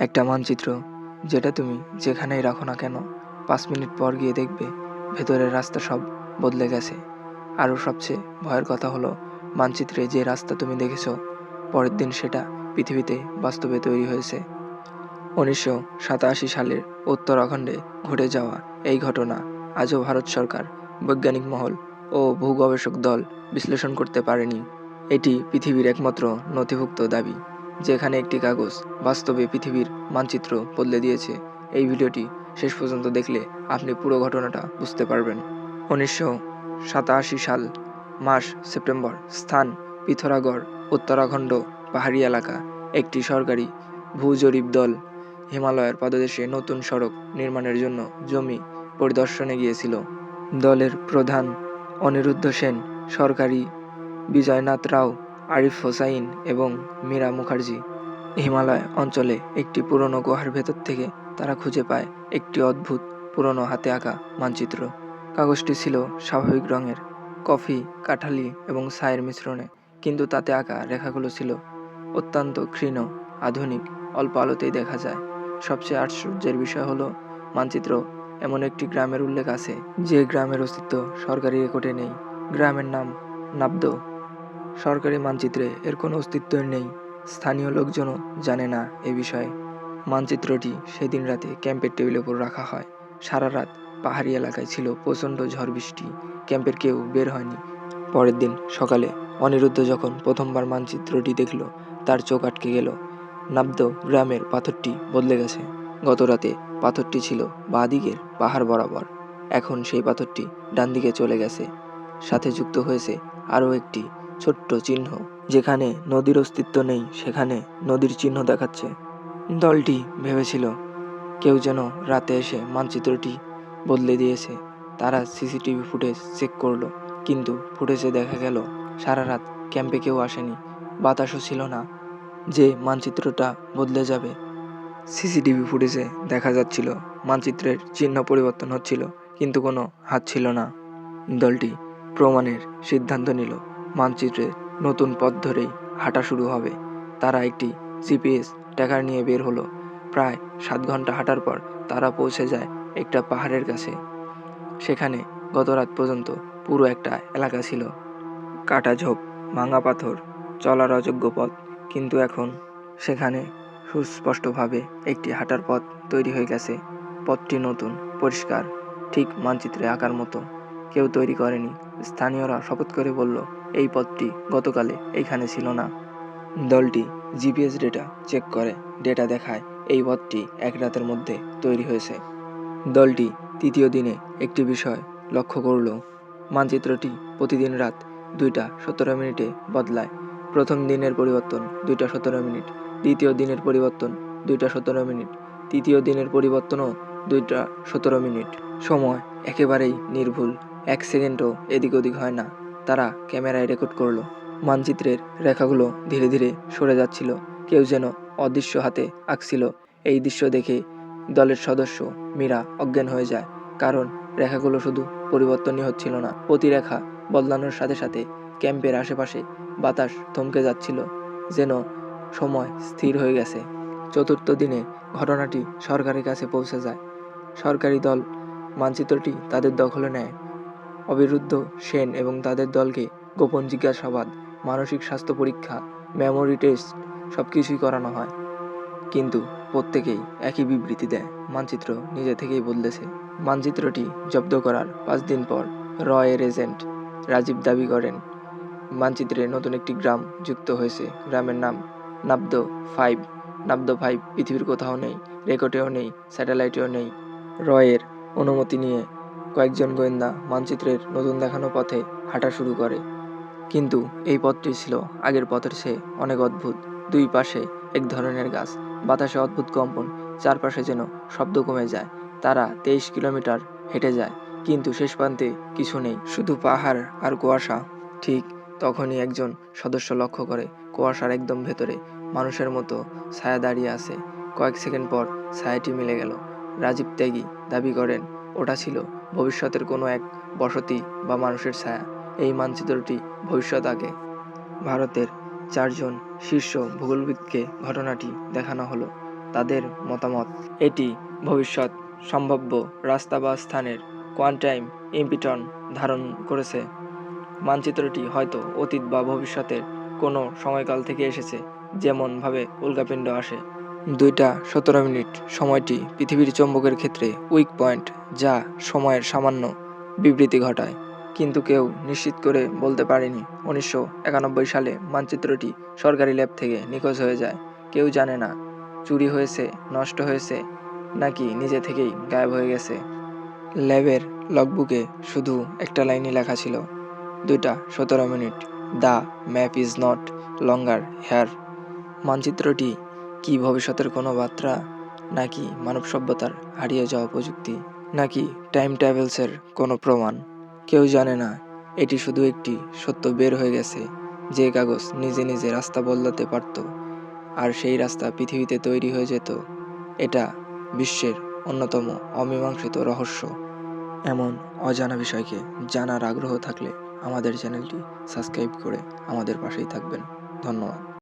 একটা মানচিত্র, যেটা তুমি যেখানেই রাখো না কেন, পাঁচ মিনিট পর গিয়ে দেখবে ভেতরের রাস্তা সব বদলে গেছে। আরও সবচেয়ে ভয়ের কথা হলো, মানচিত্রে যে রাস্তা তুমি দেখেছ, পরের দিন সেটা পৃথিবীতে বাস্তবে তৈরি হয়েছে। উনিশশো সাতাশি সালের উত্তরাখণ্ডে ঘটে যাওয়া এই ঘটনা আজও ভারত সরকার, বৈজ্ঞানিক মহল ও ভূগবেষক দল বিশ্লেষণ করতে পারেনি। এটি পৃথিবীর একমাত্র নথিভুক্ত দাবি। যেখানে একটি কাগজ বাস্তবে পৃথিবীর মানচিত্র বদলে দিয়েছে। এই ভিডিওটি শেষ পর্যন্ত দেখলে আপনি পুরো ঘটনাটা বুঝতে পারবেন। উনিশশো সাতাশি সাল মাস সেপ্টেম্বর, স্থান পিথোরাগড়, উত্তরাখণ্ড, পাহাড়ি এলাকা, একটি সরকারি ভূজরিপ দল। হিমালয়ের পাদদেশে নতুন সড়ক নির্মাণের জন্য জমি পরিদর্শনে গিয়েছিল। দলের প্রধান অনিরুদ্ধ সেন, সরকারি বিজয়নাথ রাও আরিফ হোসাইন এবং মীরা মুখার্জি হিমালয় অঞ্চলে একটি পুরনো গুহার ভেতর থেকে তারা খুঁজে পায় একটি অদ্ভুত পুরনো হাতে আঁকা মানচিত্র। কাগজটি ছিল স্বাভাবিক রঙের, কফি, কাঠালি এবং ছায়ের মিশ্রণে, কিন্তু তাতে আঁকা রেখাগুলো ছিল অত্যন্ত ক্ষীণ, আধুনিক, অল্প আলোতেই দেখা যায়। সবচেয়ে আশ্চর্যের বিষয় হলো, মানচিত্র এমন একটি গ্রামের উল্লেখ আছে যে গ্রামের অস্তিত্ব সরকারি রেকর্ডে নেই। গ্রামের নাম নাবদ। সরকারি মানচিত্রে এর কোনো অস্তিত্ব নেই। স্থানীয় লোকজনও জানে না এ বিষয়ে। মানচিত্রটি সেদিন রাতে ক্যাম্পের টেবিলের উপর রাখা হয়। সারা রাত পাহাড়ি এলাকায় ছিল প্রচণ্ড ঝড় বৃষ্টি। ক্যাম্পের কেউ বের হয়নি। পরের দিন সকালে অনিরুদ্ধ যখন প্রথমবার মানচিত্রটি দেখল, তার চোখ আটকে গেল। নাবদ গ্রামের পাথরটি বদলে গেছে। গত রাতে পাথরটি ছিল বাঁ দিকের পাহাড় বরাবর। এখন সেই পাথরটি ডান দিকে চলে গেছে। সাথে যুক্ত হয়েছে আরও একটি ছোট্ট চিহ্ন। যেখানে নদীর অস্তিত্ব নেই, সেখানে নদীর চিহ্ন দেখাচ্ছে। দলটি ভেবেছিল, কেউ যেন রাতে এসে মানচিত্রটি বদলে দিয়েছে। তারা সিসিটিভি ফুটেজ চেক করল, কিন্তু ফুটেজে দেখা গেল, সারা রাত ক্যাম্পে কেউ আসেনি। বাতাসও ছিল না যে মানচিত্রটা বদলে যাবে। সিসিটিভি ফুটেজে দেখা যাচ্ছিল, মানচিত্রের চিহ্ন পরিবর্তন হচ্ছিল, কিন্তু কোনো হাত ছিল না। দলটি প্রমাণের সিদ্ধান্ত নিল। মানচিত্রের নতুন পথ ধরেই হাঁটা শুরু হবে। তারা একটি জিপিএস ট্র্যাকার নিয়ে বের হলো। প্রায় সাত ঘণ্টা হাঁটার পর তারা পৌঁছে যায় একটা পাহাড়ের কাছে। সেখানে গত রাত পর্যন্ত পুরো একটা এলাকা ছিল। কাটা ঝোপ, ভাঙা পাথর, চলার অযোগ্য পথ। কিন্তু এখন সেখানে সুস্পষ্টভাবে একটি হাঁটার পথ তৈরি হয়ে গেছে। পথটি নতুন, পরিষ্কার, ঠিক মানচিত্রে আঁকার মতো। কেউ তৈরি করেনি। স্থানীয়রা শপথ করে বলল এই পথটি গতকালে এইখানে ছিল না। দলটি জিপিএস ডেটা চেক করে, ডেটা দেখায় এই পথটি এক রাতের মধ্যে তৈরি হয়েছে। দলটি তৃতীয় দিনে একটি বিষয় লক্ষ্য করল। মানচিত্রটি প্রতিদিন রাত দুইটা সতেরো মিনিটে বদলায়। প্রথম দিনের পরিবর্তন দুইটা সতেরো মিনিট, দ্বিতীয় দিনের পরিবর্তন দুইটা সতেরো মিনিট, তৃতীয় দিনের পরিবর্তনও দুইটা সতেরো মিনিট। সময় একেবারেই নির্ভুল, এক সেকেন্ডও এদিক ওদিক হয় না। তারা ক্যামেরায় রেকর্ড করল। মানচিত্রের রেখাগুলো ধীরে ধীরে সরে যাচ্ছিল। কেউ যেন অদৃশ্য হাতে আঁকছিল। এই দৃশ্য দেখে দলের সদস্য মীরা অজ্ঞান হয়ে যায়, কারণ রেখাগুলো শুধু পরিবর্তনই হচ্ছিল না। প্রতি রেখা বদলানোর সাথে সাথে ক্যাম্পের আশেপাশে বাতাস থমকে যাচ্ছিল, যেন সময় স্থির হয়ে গেছে। চতুর্থ দিনে ঘটনাটি সরকারের কাছে পৌঁছে যায়। সরকারি দল মানচিত্রটি তাদের দখলে নেয়। অবিরুদ্ধ সেন এবং তাদের দলকে গোপন জিজ্ঞাসাবাদ, মানসিক স্বাস্থ্য পরীক্ষা মেমোরি টেস্ট সব কিছুই করানো হয়। কিন্তু প্রত্যেকেই একই বিবৃতি দেয়। মানচিত্র নিজে থেকেই বদলেছে। মানচিত্রটি জব্দ করার পাঁচ দিন পর রয়ের এজেন্ট রাজীব দাবি করেন, মানচিত্রে নতুন একটি গ্রাম যুক্ত হয়েছে। গ্রামের নাম নাবদ ফাইভ। নাবদ ফাইভ পৃথিবীর কোথাও নেই রেকর্ডেও নেই স্যাটেলাইটেও নেই। রয়ের অনুমতি নিয়ে কয়েকজন গোয়েন্দা মানচিত্রের নতুন দেখানো পথে হাঁটা শুরু করে। কিন্তু এই পথটি ছিল আগের পথের চেয়ে অনেক অদ্ভুত। দুই পাশে এক ধরনের গাছ, বাতাসে অদ্ভুত কম্পন, চারপাশে যেন শব্দ কমে যায়। তারা তেইশ কিলোমিটার হেঁটে যায়, কিন্তু শেষ প্রান্তে কিছু নেই, শুধু পাহাড় আর কুয়াশা। ঠিক তখনই একজন সদস্য লক্ষ্য করে কুয়াশার একদম ভেতরে। মানুষের মতো ছায়া দাঁড়িয়ে আছে। কয়েক সেকেন্ড পর ছায়াটি মিলে গেল। রাজীব ত্যাগী দাবি করেন, ওটা ছিল ভবিষ্যতের কোনো এক বসতি বা মানুষের ছায়া। এই মানচিত্রটি ভবিষ্যৎ আগে। ভারতের চারজন শীর্ষ ভূগোলবিদকে ঘটনাটি দেখানো হলো। তাদের মতামত, এটি ভবিষ্যৎ সম্ভাব্য রাস্তা বা স্থানের কোয়ান্টাইম ইম্পিটন ধারণ করেছে। মানচিত্রটি হয়তো অতীত বা ভবিষ্যতের কোনো সময়কাল থেকে এসেছে, যেমনভাবে উল্কাপিণ্ড আসে। দুইটা সতেরো মিনিট সময়টি পৃথিবীর চৌম্বকের ক্ষেত্রে উইক পয়েন্ট যা সময়ের সামান্য বিবৃতি ঘটায়। কিন্তু কেউ নিশ্চিত করে বলতে পারেনি, উনিশশো একানব্বই সালে মানচিত্রটি সরকারি ল্যাব থেকে নিখোঁজ হয়ে যায়। কেউ জানে না, চুরি হয়েছে, নষ্ট হয়েছে, নাকি নিজে থেকেই গায়েব হয়ে গেছে। ল্যাবের লগবুকে শুধু একটা লাইনই লেখা ছিল, দুইটা সতেরো minute, the map is not longer here মানচিত্রটি কি ভবিষ্যতের কোনো বার্তা? নাকি মানব সভ্যতার হারিয়ে যাওয়া প্রযুক্তি? নাকি টাইম ট্রাভেলসের কোনো প্রমাণ? কেউ জানে না, এটি শুধু একটি সত্য বের হয়ে গেছে, যে কাগজ নিজে নিজে রাস্তা বদলাতে পারত, আর সেই রাস্তা পৃথিবীতে তৈরি হয়ে যেত। এটা বিশ্বের অন্যতম অমীমাংসিত রহস্য। এমন অজানা বিষয়কে জানার আগ্রহ থাকলে আমাদের চ্যানেলটি সাবস্ক্রাইব করে আমাদের পাশেই থাকবেন। ধন্যবাদ।